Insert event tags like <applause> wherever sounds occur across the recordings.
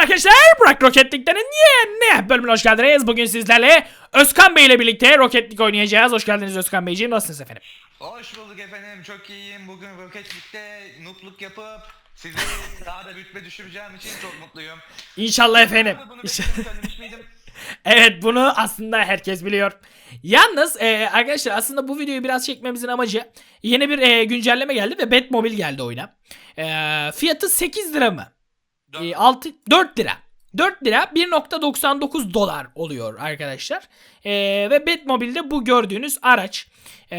Merhaba arkadaşlar, Burak Roketlik'ten yeni bölümüne hoş geldiniz. Bugün sizlerle Özkan Bey ile birlikte Roketlik oynayacağız. Hoş geldiniz Özkan Beyciğim, nasılsınız efendim? Hoş bulduk efendim. Çok iyiyim. Bugün Rocketlik'te noobluk yapıp sizi <laughs> daha da rütbe düşüreceğim için çok mutluyum. İnşallah efendim. Bunu bekledim? <laughs> Evet bunu aslında herkes biliyor. Yalnız e, arkadaşlar aslında bu videoyu biraz çekmemizin amacı yeni bir e, güncelleme geldi ve Batmobile geldi oyuna. E, fiyatı 8 lira mı? E, 6, 4 lira. 4 lira 1.99 dolar oluyor arkadaşlar. E, ve Batmobile'de bu gördüğünüz araç. E,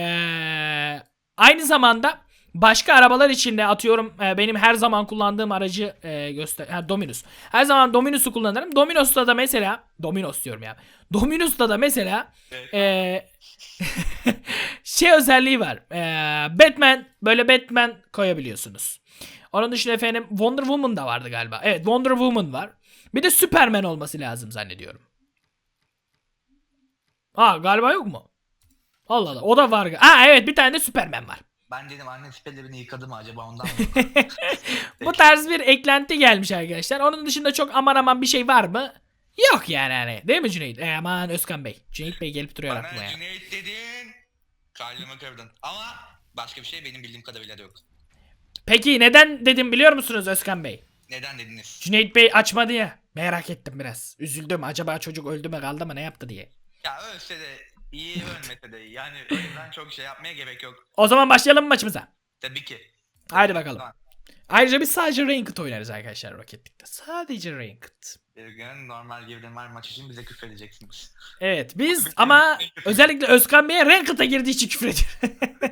aynı zamanda başka arabalar için de atıyorum e, benim her zaman kullandığım aracı e, göster ha, Dominus. Her zaman Dominus'u kullanırım. Dominus'ta da mesela Dominos diyorum ya. Dominus'ta da mesela e, <laughs> şey özelliği var. E, Batman böyle Batman koyabiliyorsunuz. Onun dışında efendim Wonder Woman da vardı galiba. Evet Wonder Woman var. Bir de Superman olması lazım zannediyorum. Ha galiba yok mu? Allah Allah o da var. Ha evet bir tane de Superman var. Ben dedim anne spellerini yıkadı mı acaba ondan mı? <laughs> Bu tarz bir eklenti gelmiş arkadaşlar. Onun dışında çok aman aman bir şey var mı? Yok yani hani. Değil mi Cüneyt? E, aman Özkan Bey. Cüneyt Bey gelip duruyor aklıma Bana ya. Cüneyt dedin. Kalbimi kırdın. Ama başka bir şey benim bildiğim kadarıyla da yok. Peki neden dedim biliyor musunuz Özkan Bey? Neden dediniz? Cüneyt Bey açmadı ya. Merak ettim biraz. Üzüldüm. Acaba çocuk öldü mü kaldı mı ne yaptı diye. Ya ölse de iyi ölmese de iyi. Yani o yüzden çok şey yapmaya gerek yok. O zaman başlayalım mı maçımıza? Tabii ki. Haydi bakalım. Tamam. Ayrıca biz sadece Ranked oynarız arkadaşlar Rocket'likte. Sadece Ranked. Bir gün normal girdiğim her maç için bize küfür edeceksiniz. Evet biz ama özellikle Özkan Bey'e Ranked'a girdiği için küfür ediyor. <laughs>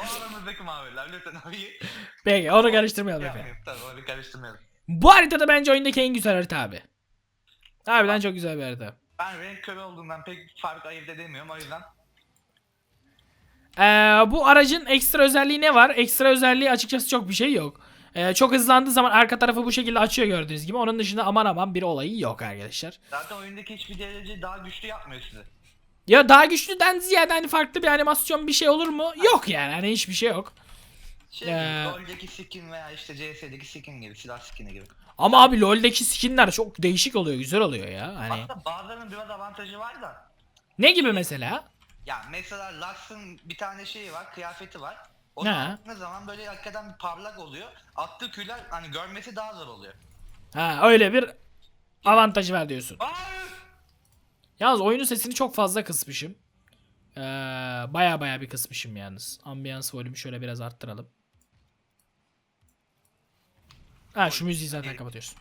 o aramızdaki maviler lütfen abi. Peki onu karıştırmayalım efendim. Yapmayalım. Tabii onu karıştırmayalım. Bu haritada bence oyundaki en güzel harita abi. Harbiden çok güzel bir harita. Ben renk körü olduğundan pek fark ayırt edemiyorum o yüzden. Ee, bu aracın ekstra özelliği ne var? Ekstra özelliği açıkçası çok bir şey yok. Ee, çok hızlandığı zaman arka tarafı bu şekilde açıyor gördüğünüz gibi. Onun dışında aman aman bir olayı yok arkadaşlar. Zaten oyundaki hiçbir derece daha güçlü yapmıyor sizi. Ya daha güçlüden ziyade hani farklı bir animasyon bir şey olur mu? Yok yani hani hiçbir şey yok. Şey Ee, LoL'deki skin veya işte CS'deki skin gibi, silah skin'i gibi. Ama abi LoL'deki skinler çok değişik oluyor, güzel oluyor ya. Hani Hatta bazılarının biraz avantajı var da. ne gibi mesela? Ya mesela Lux'ın bir tane şeyi var, kıyafeti var. Onu Ne? attığınız zaman böyle hakikaten bir parlak oluyor. Attığı küller hani görmesi daha zor oluyor. Ha öyle bir avantajı var diyorsun. Aa! Yalnız oyunun sesini çok fazla kısmışım. Ee, baya baya bir kısmışım yalnız. Ambiyans volümü şöyle biraz arttıralım. Ha şu müziği zaten kapatıyorsun.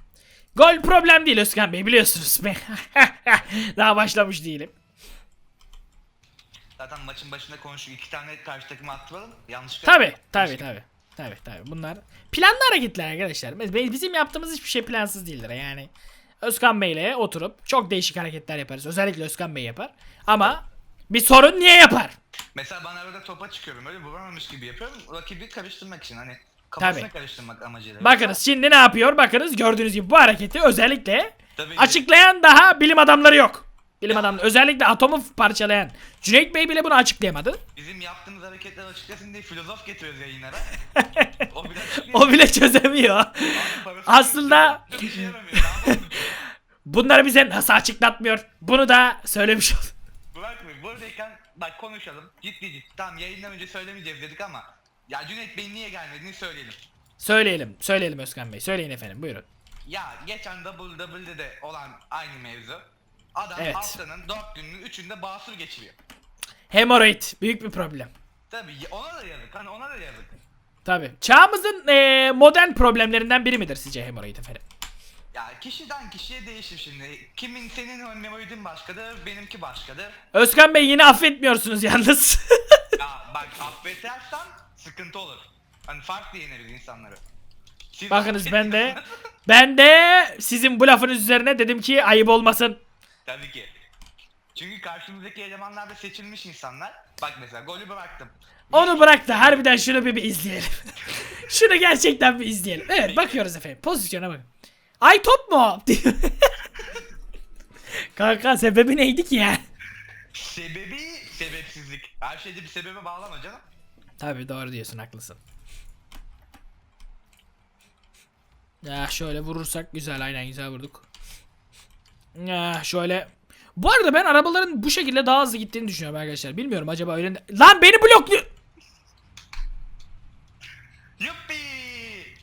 Gol problem değil Özkan Bey biliyorsunuz. <laughs> Daha başlamış değilim. Zaten maçın başında konuştuk. iki tane karşı takıma attıralım. Yanlışlıkla. Tabi tabi tabi. Tabi tabi bunlar planlı hareketler arkadaşlar. Biz- Bizim yaptığımız hiçbir şey plansız değildir yani. Özkan Bey'le oturup çok değişik hareketler yaparız. Özellikle Özkan Bey yapar. Ama bir sorun niye yapar? Mesela ben arada topa çıkıyorum. Öyle vuramamış gibi yapıyorum. Rakibi karıştırmak için hani kafasını Tabii. karıştırmak amacıyla. Bakınız şimdi ne yapıyor? Bakınız gördüğünüz gibi bu hareketi özellikle Tabii ki. açıklayan daha bilim adamları yok. Bilim adamları özellikle atomu parçalayan Cüneyt Bey bile bunu açıklayamadı. Bizim yaptığımız hareketler açıklasın diye filozof getiriyoruz yayınlara. <laughs> o bile O bile çözemiyor. Aslında Bir şey yaramıyor. Ne yapalım? Bunları bize nasıl açıklatmıyor? Bunu da söylemiş oldum. Burak Bey buradayken bak konuşalım. Ciddi ciddi. Tamam yayından önce söylemeyeceğiz dedik ama ya Cüneyt Bey niye gelmediğini söyleyelim. Söyleyelim. Söyleyelim Özkan Bey. Söyleyin efendim. Buyurun. Ya geçen WWE'de olan aynı mevzu. Adam Evet. haftanın 4 gününün 3'ünde basur geçiriyor. Hemoroid. Büyük bir problem. Tabii ona da yazık. Hani ona da yazık. Tabi. Çağımızın eee, modern problemlerinden biri midir sizce hemoroid efendim? Ya kişiden kişiye değişir şimdi. Kimin senin memoridin başkadır, benimki başkadır. Özkan Bey yine affetmiyorsunuz yalnız. <laughs> Ya bak affedersen sıkıntı olur. Hani farklı yeneriz insanları. Siz Bakınız ben de ben de sizin bu lafınız üzerine dedim ki ayıp olmasın. Tabii ki. Çünkü karşımızdaki elemanlar da seçilmiş insanlar. Bak mesela golü bıraktım. Onu bırak da harbiden şunu bir, bir izleyelim. <laughs> şunu gerçekten bir izleyelim. Evet bakıyoruz efendim. Pozisyona bakın. Ay top mu? <laughs> Kanka sebebi neydi ki ya? Sebebi sebepsizlik. Her şeyde bir sebebe bağlama canım. Tabii doğru diyorsun haklısın. Ya şöyle vurursak güzel aynen güzel vurduk. Ya şöyle. Bu arada ben arabaların bu şekilde daha hızlı gittiğini düşünüyorum arkadaşlar. Bilmiyorum acaba öyle... Lan beni blokluyor. Yuppi!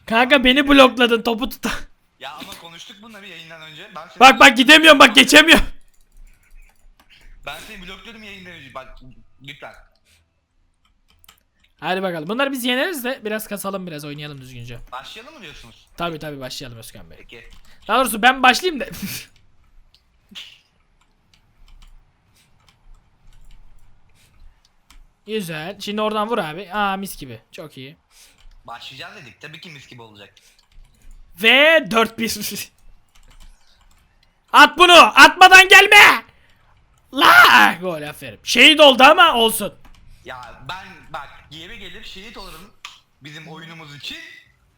Kanka beni blokladın topu tut. Ya ama konuştuk bununla bir yayından önce. Ben seni bak bak gidemiyorum bak geçemiyorum. Ben seni blokladım yayından önce. Bak lütfen. Hadi bakalım. Bunları biz yeneriz de biraz kasalım biraz oynayalım düzgünce. Başlayalım mı diyorsunuz? Tabi tabi başlayalım Özkan Bey. Peki. Daha doğrusu ben başlayayım da. <laughs> Güzel. Şimdi oradan vur abi. Aa mis gibi. Çok iyi. Başlayacağız dedik. Tabii ki mis gibi olacak. Ve 4-1. <laughs> At bunu. Atmadan gelme. La gol aferin. Şehit oldu ama olsun. Ya ben bak yeri gelir şehit olurum bizim oyunumuz için.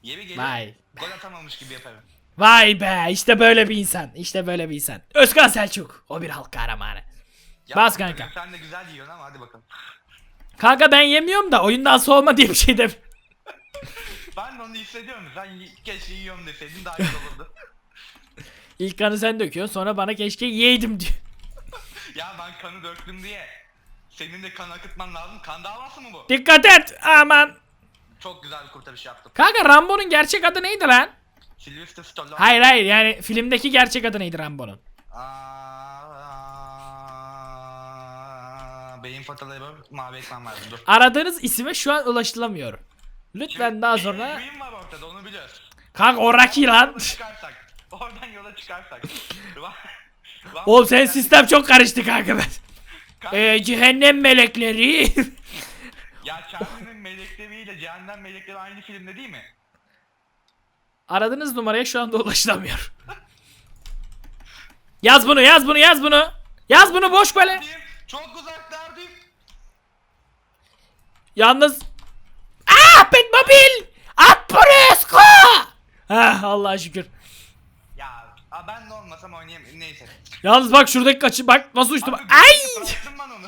Yeri gelir Vay. gol atamamış gibi yaparım. Vay be işte böyle bir insan. İşte böyle bir insan. Özkan Selçuk. O bir halk kahramanı. Ya, Bas kanka. Sen de güzel yiyorsun ama hadi bakalım. Kanka ben yemiyorum da oyundan soğuma diye bir şey de. Ben de onu hissediyorum. Sen keşke yiyorum deseydin daha güzel olurdu. <laughs> İlk kanı sen döküyorsun sonra bana keşke yiyeydim diyor. <laughs> ya ben kanı döktüm diye. Senin de kan akıtman lazım. Kan davası mı bu? Dikkat et aman. Çok güzel bir kurtarış yaptım. Kanka Rambo'nun gerçek adı neydi lan? Sylvester Stallone. Hayır hayır yani filmdeki gerçek adı neydi Rambo'nun? Beyin fataları mavi ekran vardı dur. Aradığınız isime şu an ulaşılamıyor. Lütfen daha Beyin- sonra... Beyin var ortada onu biliyoruz. Kanka o Rocky lan. Yola çıkarsak. Oradan yola çıkarsak. <laughs> Oğlum senin sistem çok karıştı kanka ben. <laughs> Ee, cehennem melekleri. <laughs> Ya Charlie'nin melekleriyle cehennem melekleri aynı filmde değil mi? Aradığınız numaraya şu anda ulaşılamıyor. Yaz bunu yaz bunu yaz bunu. Yaz bunu boş böyle. Diyeyim, Çok uzaklardayım. Yalnız... Aa Batmobil! At bunu Esko! Heh Allah'a şükür. Ya a, ben de olmasam oynayamam. Neyse. Yalnız bak şuradaki kaçı bak nasıl uçtu bak. Abi, Ay! Bıraktım ben onu.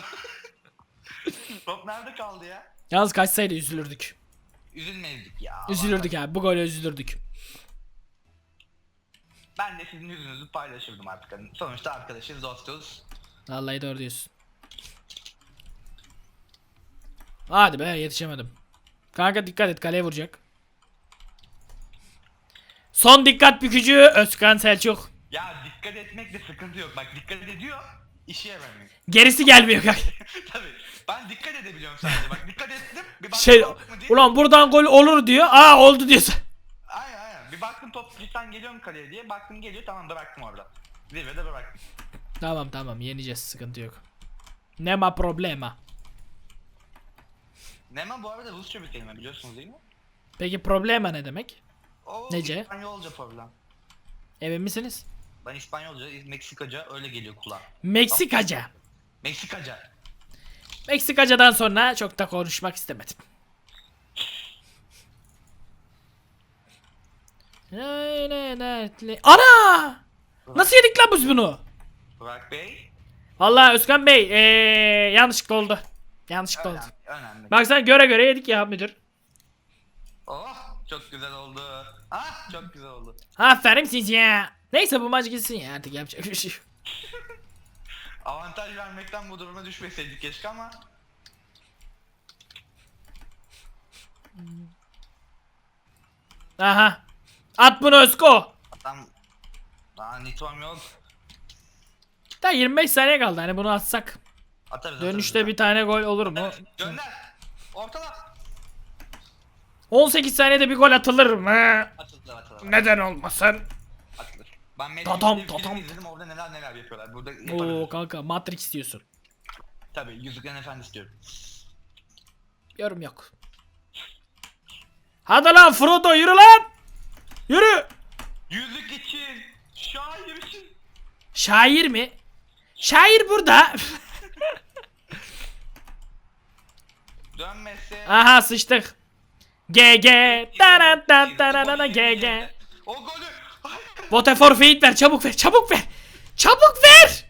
<laughs> Top nerede kaldı ya? Yalnız kaçsaydı üzülürdük. Üzülmedik ya. Üzülürdük abi bu gole üzülürdük. Ben de sizin yüzünüzü paylaşırdım artık. Hani sonuçta arkadaşız, dostuz. Vallahi doğru diyorsun. Hadi be yetişemedim. Kanka dikkat et kaleye vuracak. Son dikkat bükücü Özkan Selçuk. Ya dikkat etmekle sıkıntı yok. Bak dikkat ediyor, işe yaramıyor. Gerisi gelmiyor kanka. <laughs> Tabii. Ben dikkat edebiliyorum sadece. Bak dikkat ettim. Bir baktım Şey top mu diye. ulan buradan gol olur diyor. Aa oldu diyorsun. <laughs> Aynen aynen. Bir baktım top cidden geliyor mu kaleye diye. Baktım geliyor tamam bıraktım orada. Zirvede bıraktım. Tamam tamam yeneceğiz sıkıntı yok. Nema problema. Nema bu arada Rusça bir kelime biliyorsunuz değil mi? Peki problema ne demek? O Nece? İspanyolca problem. Emin misiniz? Ben İspanyolca, Meksikaca öyle geliyor kulağa. Meksikaca. Meksikaca. Meksikacadan sonra çok da konuşmak istemedim. Öyle dertli. Ana! Nasıl yedik lan biz bunu? Burak Bey. Vallahi Özkan Bey, ee, yanlışlıkla oldu. Yanlışlıkla oldu. Önemli. Baksana göre göre yedik ya müdür. Oh çok güzel oldu. Ah çok güzel oldu. Aferin size. Neyse bu maç gitsin ya artık yapacak bir şey yok. <laughs> Avantaj vermekten bu duruma düşmeseydik keşke ama. Aha. At bunu Özko. Adam daha nitrom yok. Da 25 saniye kaldı hani bunu atsak. Atarız Dönüşte bir tane gol olur mu? Gönder. Ortala. 18 saniyede bir gol atılır mı? Atılır atılır. Neden olmasın? Atılır. Ben Tatam, Matrix'te bir tatam. film izledim orada neler neler yapıyorlar. Burada Oo yapabiliriz. kanka Matrix diyorsun. Tabii Yüzüklerin Efendisi diyorum. Yorum yok. Hadi lan Frodo yürü lan. Yürü. Yüzük için. Şair için. Şair mi? Şair burada. <laughs> Dönmesi. Aha sıçtık. GG. Taran tan tararana GG. O golü. Vote for fate ver çabuk ver çabuk ver. Çabuk ver.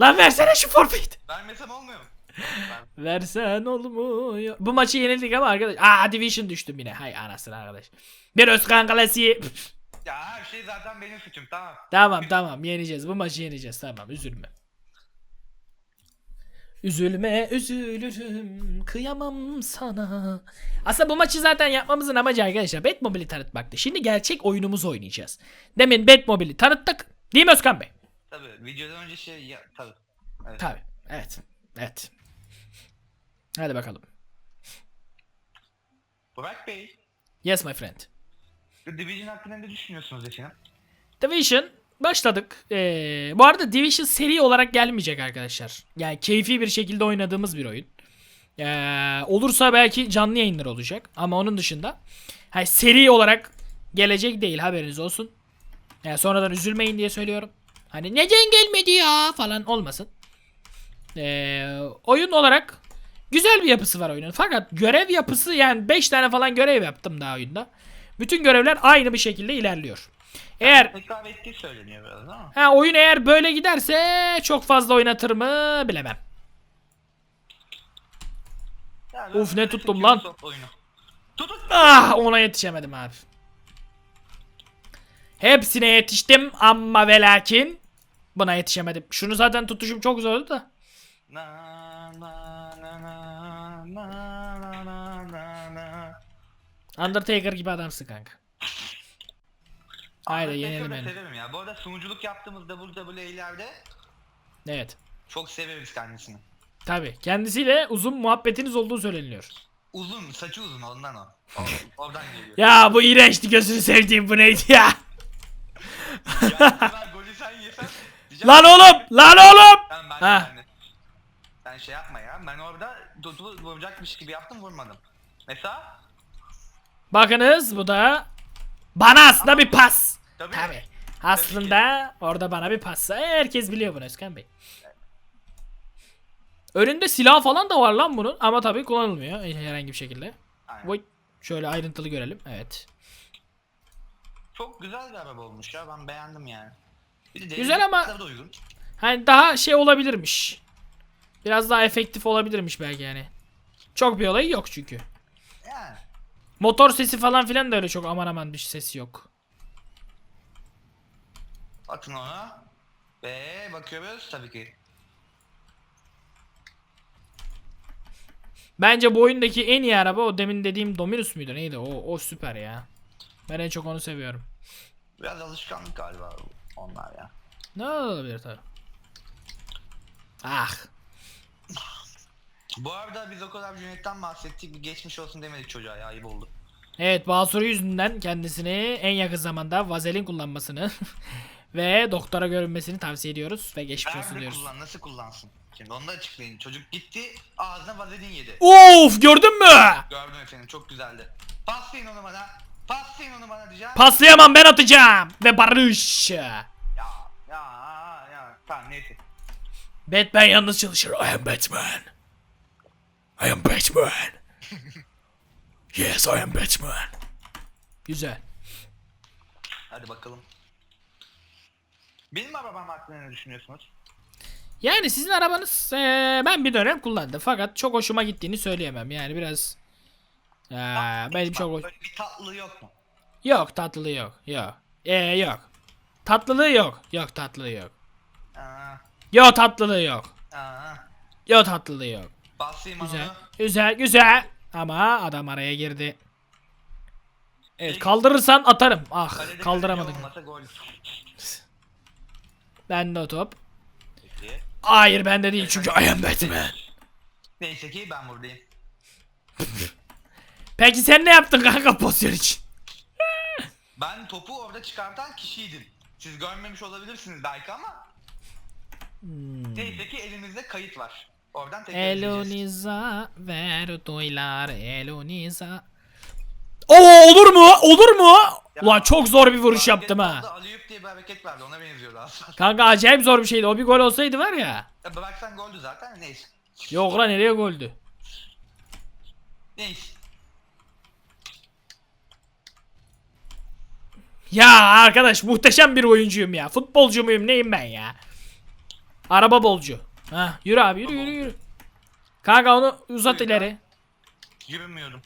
Lan versene şu forfeit. Vermesem olmuyor mu? <laughs> Versen olmuyor. Bu maçı yenildik ama arkadaş. Aa Division düştüm yine. Hay anasını arkadaş. Bir Özkan klasiği. Ya her şey zaten benim suçum tamam. tamam tamam yeneceğiz. Bu maçı yeneceğiz. Tamam üzülme. Üzülme üzülürüm kıyamam sana. Aslında bu maçı zaten yapmamızın amacı arkadaşlar Batmobile'i tanıtmaktı. Şimdi gerçek oyunumuzu oynayacağız. Demin Batmobile'i tanıttık. Değil mi Özkan Bey? Tabii videodan önce şey ya tabii. Evet. Tabii. Evet. Evet. Hadi bakalım. Burak Bey, Yes my friend. bu Division hakkında ne düşünüyorsunuz efendim? Division başladık. Ee, bu arada Division seri olarak gelmeyecek arkadaşlar. Yani keyfi bir şekilde oynadığımız bir oyun. Ee, olursa belki canlı yayınlar olacak. Ama onun dışında hani seri olarak gelecek değil haberiniz olsun. Yani sonradan üzülmeyin diye söylüyorum. Hani neden gelmedi ya falan olmasın. Ee, oyun olarak güzel bir yapısı var oyunun. Fakat görev yapısı yani 5 tane falan görev yaptım daha oyunda. Bütün görevler aynı bir şekilde ilerliyor. Eğer rekabetli söyleniyor biraz ama. Ha oyun eğer böyle giderse çok fazla oynatır mı bilemem. Yani Uf ne tuttum lan. Tutuk. Ah ona yetişemedim abi. Hepsine yetiştim ama ve lakin buna yetişemedim. Şunu zaten tutuşum çok zordu da. Na na na na na na na na Undertaker gibi adamsın kanka. Haydi Undertaker'ı yenelim yani. severim ya. Bu arada sunuculuk yaptığımız WWE'lerde Evet. çok severiz kendisini. Tabi. Kendisiyle uzun muhabbetiniz olduğu söyleniliyor. Uzun, saçı uzun ondan o. O- Oradan geliyor. Ya bu iğrençti gözünü sevdiğim bu neydi ya? Yani bu kadar golü sen yesen. diyeceğim- lan oğlum! Lan oğlum! Ben, ben, Ha. ben Sen şey yapma ya. Ben orada topu vuracakmış gibi yaptım vurmadım. Mesela Bakınız bu da bana aslında bir pas. Tabii. Tabi. Aslında orada bana bir pas. Herkes biliyor bunu Özkan Bey. Önünde silah falan da var lan bunun ama tabii kullanılmıyor herhangi bir şekilde. Aynen. Vay. Şöyle ayrıntılı görelim. Evet. çok güzel bir araba olmuş ya. Ben beğendim yani. Bir de Güzel ama- da uygun. Hani daha şey olabilirmiş. Biraz daha efektif olabilirmiş belki yani. Çok bir olayı yok çünkü. Yani. Motor sesi falan filan da öyle çok aman aman bir sesi yok. Atın ona. Ve bakıyoruz tabii ki. Bence bu oyundaki en iyi araba o demin dediğim Dominus muydu neydi o o süper ya. Ben en çok onu seviyorum. Biraz alışkanlık galiba onlar ya. Ne olabilir tabii. Ah. Bu arada biz o kadar Cüneyt'ten bahsettik. Bir geçmiş olsun demedik çocuğa ya. Ayıp oldu. Evet Basuru yüzünden kendisini en yakın zamanda vazelin kullanmasını <laughs> ve doktora görünmesini tavsiye ediyoruz ve geçmiş olsun diyoruz. kullan, nasıl kullansın? Şimdi onu da açıklayın. Çocuk gitti, ağzına vazelin yedi. Of gördün mü? Gördüm efendim, çok güzeldi. Paslayın onu bana. Paslayın onu bana diyeceğim. Paslayamam ben atacağım ve barış. ya, ya, ya. Tamam neyse. Batman yalnız çalışır. I am Batman. I am Batman. <laughs> yes I am Batman. Güzel. Hadi bakalım. Benim arabam hakkında ne düşünüyorsunuz? Yani sizin arabanız eee, ben bir dönem kullandım fakat çok hoşuma gittiğini söyleyemem. Yani biraz eee, benim çok hoş... Bir tatlılığı yok mu? Yok tatlılığı yok. Yok. Ee, yok. Tatlılığı yok. Yok tatlılığı yok. Aa, Yok tatlılığı yok. aa. Yok tatlılığı yok. Basayım Güzel. onu. Güzel güzel. Ama adam araya girdi. Evet kaldırırsan atarım. Ah Kalede kaldıramadım. Bende o top. Peki. Hayır bende değil çünkü I am Batman. Neyse ki ben buradayım. <laughs> Peki sen ne yaptın kanka pozisyon için? <laughs> Ben topu orada çıkartan kişiydim. Siz görmemiş olabilirsiniz belki ama Hmm. neyse ki elimizde kayıt var. Oradan tekrar izleyeceğiz. Eloniza ver duylar Eloniza. Oo olur mu? Olur mu? Ulan çok zor bir vuruş yaptım ha. Aliyup diye bir hareket vardı ona benziyordu aslında. Kanka acayip zor bir şeydi. O bir gol olsaydı var ya. Ya bıraksan goldü zaten neyse. Yok lan nereye goldü? Neyse. Ya arkadaş muhteşem bir oyuncuyum ya. Futbolcu muyum neyim ben ya? Araba bolcu. Ha yürü abi yürü yürü yürü. Kanka onu uzat Buyur ileri. Yürümüyorum.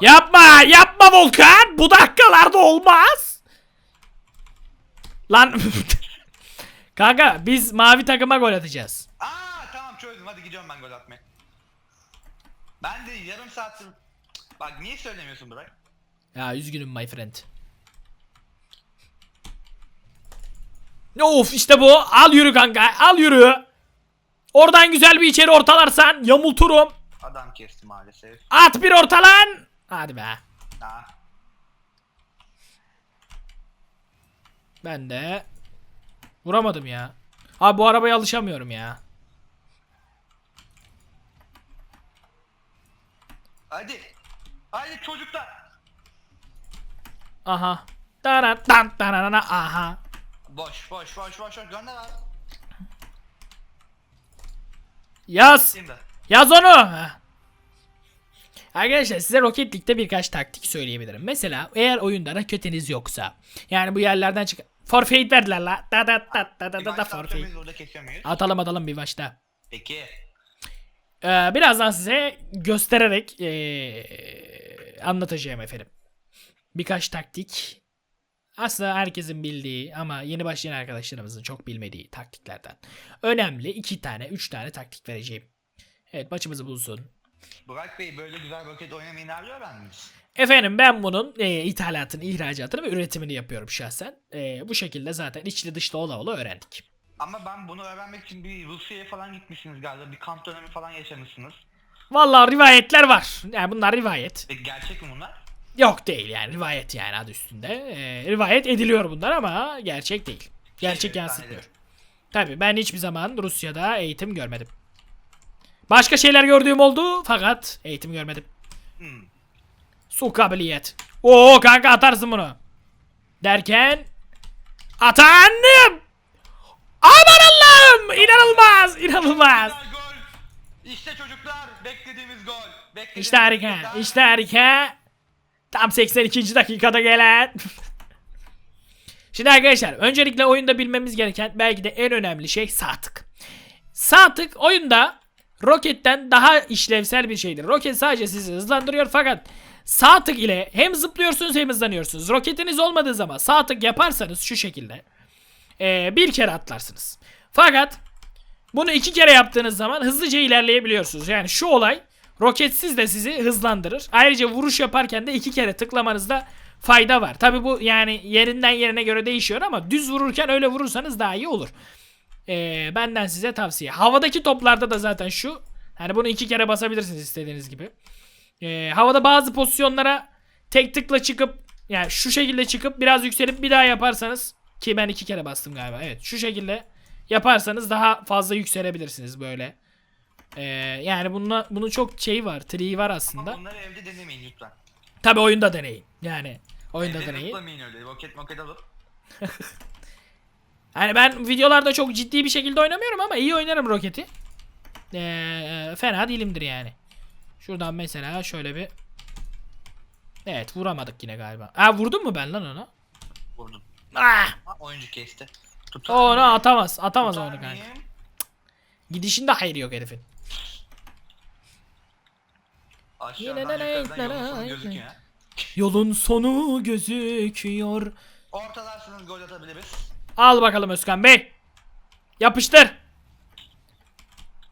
Yapma yapma Volkan. Bu dakikalarda olmaz. Lan. <laughs> Kanka biz mavi takıma gol atacağız. Aa tamam çözdüm hadi gidiyorum ben gol atmaya. Ben de yarım saattir... Bak niye söylemiyorsun Burak? Ya üzgünüm my friend. Of işte bu. Al yürü kanka. Al yürü. Oradan güzel bir içeri ortalarsan yamulturum. Adam kesti maalesef. At bir ortalan. Hadi be. Ha. Ben de vuramadım ya. Abi bu arabaya alışamıyorum ya. Hadi. Hadi çocuklar. Aha. Taran tan tanana aha. Boş boş boş boş boş gönder abi. Yaz. Şimdi. Yaz onu. Heh. Arkadaşlar size Rocket League'de birkaç taktik söyleyebilirim. Mesela eğer oyunda raketiniz yoksa yani bu yerlerden çık forfeit verdiler la. Da da da da da da da forfeit. Atalım atalım bir başta. Peki. Ee, birazdan size göstererek ee, anlatacağım efendim. Birkaç taktik. Aslında herkesin bildiği ama yeni başlayan arkadaşlarımızın çok bilmediği taktiklerden. Önemli iki tane, üç tane taktik vereceğim. Evet maçımızı bulsun. Burak Bey böyle güzel roket oynamayı nerede öğrendiniz? Efendim ben bunun e, ithalatını, ihracatını ve üretimini yapıyorum şahsen. E, bu şekilde zaten içli dışlı ola ola öğrendik. Ama ben bunu öğrenmek için bir Rusya'ya falan gitmişsiniz galiba. Bir kamp dönemi falan yaşamışsınız. Vallahi rivayetler var. Yani bunlar rivayet. Peki gerçek mi bunlar? Yok değil yani rivayet yani adı üstünde. E, rivayet ediliyor bunlar ama gerçek değil. Gerçek Evet, yansıtmıyor. zannederim. Tabii ben hiçbir zaman Rusya'da eğitim görmedim. Başka şeyler gördüğüm oldu fakat eğitim görmedim. Hmm. Su kabiliyet. Oo kanka atarsın bunu. Derken atanım. Aman Allah'ım inanılmaz inanılmaz. Gol. İşte çocuklar beklediğimiz gol. Beklediğimiz İşte harika çocuklar. işte harika. Tam 82. dakikada gelen. <laughs> Şimdi arkadaşlar öncelikle oyunda bilmemiz gereken belki de en önemli şey sağ tık. Sağ tık oyunda roketten daha işlevsel bir şeydir. Roket sadece sizi hızlandırıyor fakat sağ tık ile hem zıplıyorsunuz hem hızlanıyorsunuz. Roketiniz olmadığı zaman sağ tık yaparsanız şu şekilde eee, bir kere atlarsınız. Fakat bunu iki kere yaptığınız zaman hızlıca ilerleyebiliyorsunuz. Yani şu olay roketsiz de sizi hızlandırır. Ayrıca vuruş yaparken de iki kere tıklamanızda fayda var. Tabi bu yani yerinden yerine göre değişiyor ama düz vururken öyle vurursanız daha iyi olur. Ee, benden size tavsiye. Havadaki toplarda da zaten şu. Hani bunu iki kere basabilirsiniz istediğiniz gibi. Ee, havada bazı pozisyonlara tek tıkla çıkıp yani şu şekilde çıkıp biraz yükselip bir daha yaparsanız ki ben iki kere bastım galiba. Evet şu şekilde yaparsanız daha fazla yükselebilirsiniz böyle. Ee, yani bunun bunun çok şeyi var, triği var Ama aslında. bunları evde denemeyin lütfen. Tabi oyunda deneyin. Yani oyunda Evde deneyin. zıplamayın öyle. Roket moket alıp. <laughs> Hani ben videolarda çok ciddi bir şekilde oynamıyorum ama iyi oynarım roketi. Ee, fena değilimdir yani. Şuradan mesela şöyle bir Evet vuramadık yine galiba. Aa vurdum mu ben lan onu? Vurdum. Ah! Ha, oyuncu kesti. Tutar onu mıyım? atamaz. Atamaz Tutar onu kanka. mıyım? Gidişinde hayır yok herifin. Aşağıdan yukarıdan yolun sonu gözüküyor. Yolun sonu gözüküyor. Ortalarsınız gol atabiliriz. Al bakalım Özkan Bey. Yapıştır.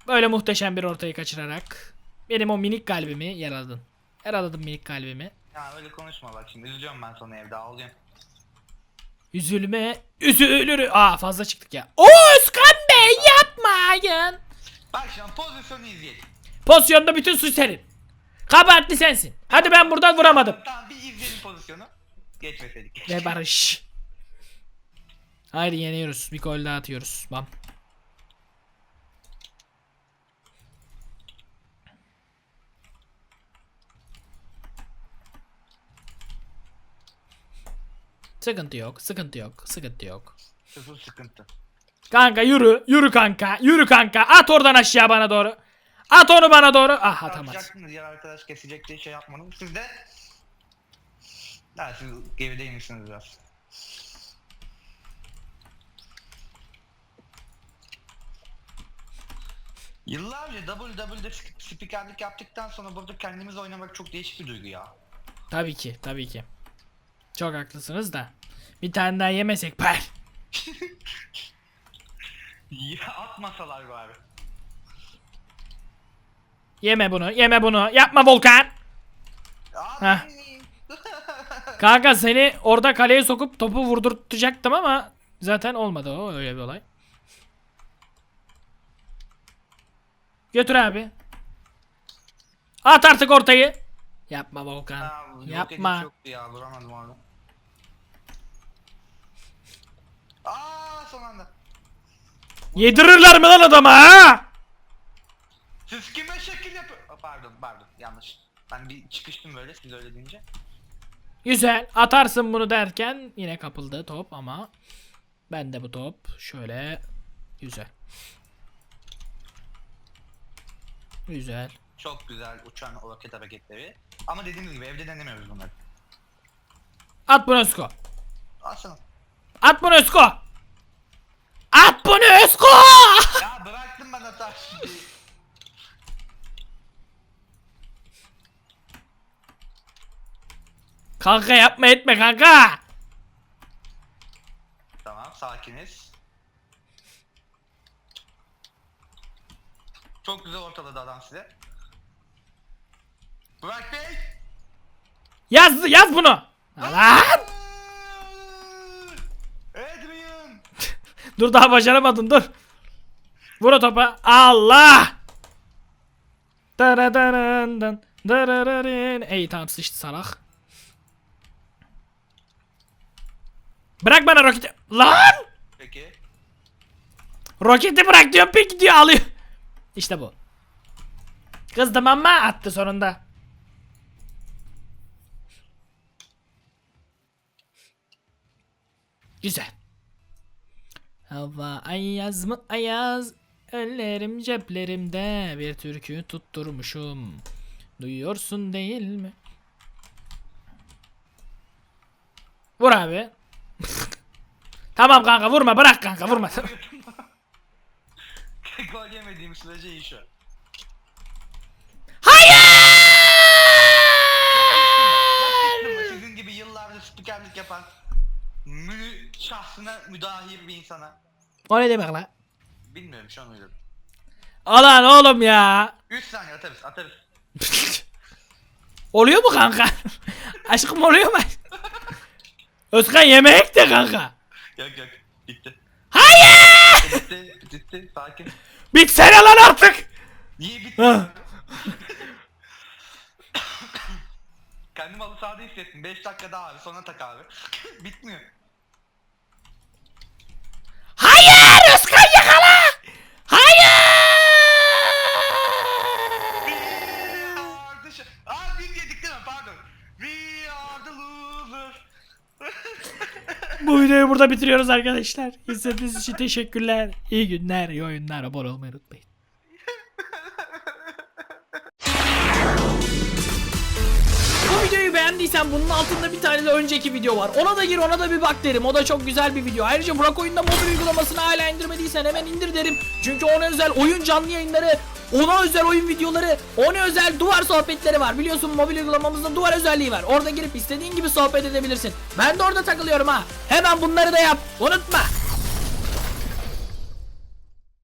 Böyle muhteşem bir ortayı kaçırarak benim o minik kalbimi yaraladın. Yaraladın minik kalbimi. Ya öyle konuşma bak şimdi üzülüyorum ben sana evde ağlıyorum. Üzülme, üzülür. Aa fazla çıktık ya. O Özkan Bey yapmayın. Bak şimdi pozisyonu izleyelim. Pozisyonda bütün suç senin. Kabahatli sensin. Hadi ben buradan vuramadım. Tamam bir izleyelim pozisyonu. Geçmeseydik. Ve barış. Haydi yeniyoruz. Bir gol daha atıyoruz. Bam. Sıkıntı yok, sıkıntı yok, sıkıntı yok. Sıfır sıkıntı. Kanka yürü, yürü kanka, yürü kanka. At oradan aşağı bana doğru. At onu bana doğru. Ah atamaz. Diğer arkadaş kesecek diye şey yapmadım. Siz de... Ya siz gerideymişsiniz biraz. Yıllarca WWE'de sp- spikerlik yaptıktan sonra burada kendimiz oynamak çok değişik bir duygu ya. Tabii ki tabii ki. Çok haklısınız da. Bir tane daha yemesek par. <laughs> Ya atmasalar bari. Yeme bunu yeme bunu. Yapma Volkan. Heh. <laughs> Kanka seni orada kaleye sokup topu vurdurtacaktım ama zaten olmadı o öyle bir olay. Götür abi. At artık ortayı. Yapma Volkan. Ha, Yapma. roketi Çoktu ya vuramadım orada. Aa son anda. Yedirirler mi lan adama ha? Siz kime şekil yapıyor? Aa, Pardon pardon yanlış. Ben bir çıkıştım böyle siz öyle deyince. Güzel. Atarsın bunu derken yine kapıldı top ama ben de bu top şöyle güzel. Güzel. Çok güzel uçan roket hareketleri. Ama dediğimiz gibi evde denemiyoruz bunları. At bunu Özko. Aslında. At bunu Özko. At bunu Özko. Ya bıraktım ben hata şimdi. Kanka yapma etme kanka. Tamam sakiniz. Çok güzel ortaladı adam size. Burak Bey. Yaz yaz bunu. Lan. Adrian. <laughs> Dur daha başaramadın dur. Vur o topa. Allah. Daradarından, darararin. Ey tamam sıçtı salak. Bırak bana roketi. Lan! Peki. Roketi bırak diyor peki diyor alıyor. İşte bu. Kızdım ama attı sonunda. Güzel. Hava ayaz mı ayaz Ellerim ceplerimde bir türkü tutturmuşum Duyuyorsun değil mi? Vur abi <laughs> Tamam kanka vurma bırak kanka vurma <laughs> Gol yemediğim sürece iyi şu an. Hayır Sizin gibi yıllardır spikerlik yapan mü şahsına müdahil bir insana. O ne demek lan? Bilmiyorum şu an uydurdum. Alan oğlum ya 3 saniye atarız atarız. Oluyor mu kanka? Aşkım oluyor mu? Özkan yemek de kanka. Yok yok bitti. Hayır! Bitti bitti sakin. Bitsene lan artık. Niye bitti? Kendimi halı sahada hissettim. 5 dakika daha abi sonra tak abi. <laughs> Bitmiyor. Hayır! Özkan yakala! Hayır! We are the sh- Aa biz yedik değil mi? Pardon. We are the loser. Bu videoyu burada bitiriyoruz arkadaşlar. İzlediğiniz için teşekkürler. İyi günler, iyi oyunlar. Abone olmayı unutmayın. Videoyu beğendiysen bunun altında bir tane de önceki video var. Ona da gir ona da bir bak derim. O da çok güzel bir video. Ayrıca Burak Oyun'da mobil uygulamasını hala indirmediysen hemen indir derim. Çünkü ona özel oyun canlı yayınları, ona özel oyun videoları, ona özel duvar sohbetleri var. Biliyorsun mobil uygulamamızda duvar özelliği var. Orada girip istediğin gibi sohbet edebilirsin. Ben de orada takılıyorum ha. Hemen bunları da yap. Unutma.